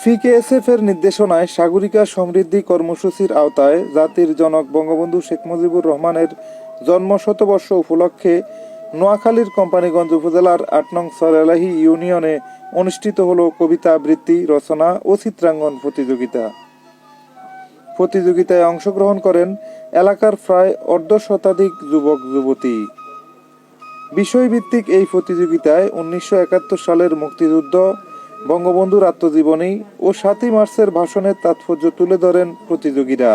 ফিকেএসএফ এর নির্দেশনায় সাগরিকা সমৃদ্ধি কর্মসূচির আওতায় জাতির জনক বঙ্গবন্ধু শেখ মুজিবুর রহমানের জন্ম শতবর্ষ উপলক্ষে নোয়াখালীর কোম্পানিগঞ্জ উপজেলার আট নং সরেলাহি ইউনিয়নে অনুষ্ঠিত হলো কবিতা আবৃত্তি, রচনা ও চিত্রাঙ্গন প্রতিযোগিতা। প্রতিযোগিতায় অংশগ্রহণ করেন এলাকার প্রায় অর্ধ শতাধিক যুবক, যুবতী। বিষয়ভিত্তিক এই প্রতিযোগিতায় উনিশশো একাত্তর সালের মুক্তিযুদ্ধ বঙ্গবন্ধুর আত্মজীবনী ও সাতই মার্চের ভাষণের তাৎপর্য তুলে ধরেন প্রতিযোগীরা।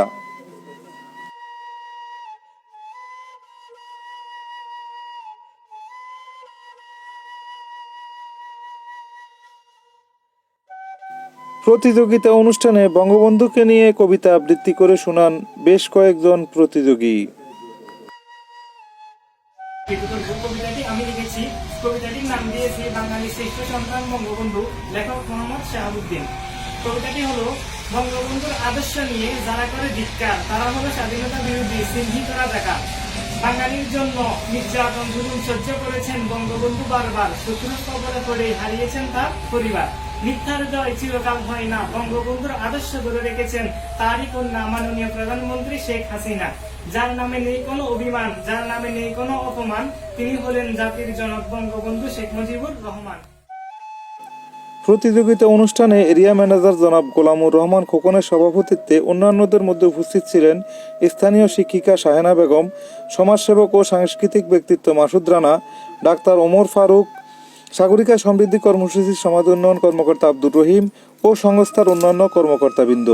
প্রতিযোগিতা অনুষ্ঠানে বঙ্গবন্ধুকে নিয়ে কবিতা আবৃত্তি করে শোনান বেশ কয়েকজন প্রতিযোগী। কবিতাটি আমি লিখেছি। কবিতাটির নাম দিয়েছি বাঙালির শ্রেষ্ঠ সন্তান বঙ্গবন্ধু, লেখক মোহাম্মদ শাহাবুদ্দিন। কবিতাটি হলো, বঙ্গবন্ধুর আদর্শ নিয়ে যারা করে ধিক্কার, তারা হলো স্বাধীনতা বিরোধী সিন্ধি করা দেখা বাঙালির জন্য নির্যাতন, জুলুম সহ্য করেছেন বঙ্গবন্ধু বারবার। শত্রুর কবলে পড়ে হারিয়েছেন তার পরিবার। মিথ্যার চিরকাল হয় না। বঙ্গবন্ধুর আদর্শ ধরে রেখেছেন তারই কন্যা মাননীয় প্রধানমন্ত্রী শেখ হাসিনা। যার নামে নেই কোনো অভিমান, যার নামে নেই কোনো অপমান, তিনি হলেন জাতির জনক বঙ্গবন্ধু শেখ মুজিবুর রহমান। প্রতিযোগিতা অনুষ্ঠানে এরিয়া ম্যানেজার জনাব গোলামুর রহমান খোকনের সভাপতিত্বে অন্যান্যদের মধ্যে উপস্থিত ছিলেন স্থানীয় শিক্ষিকা শাহেনা বেগম, সমাজসেবক ও সাংস্কৃতিক ব্যক্তিত্ব মাসুদ রানা, ডাক্তার ওমর ফারুক সাগরিকা সমৃদ্ধি কর্মসূচির সমাজ উন্নয়ন কর্মকর্তা আব্দুর রহিম ও সংস্থার অন্যান্য কর্মকর্তাবৃন্দ।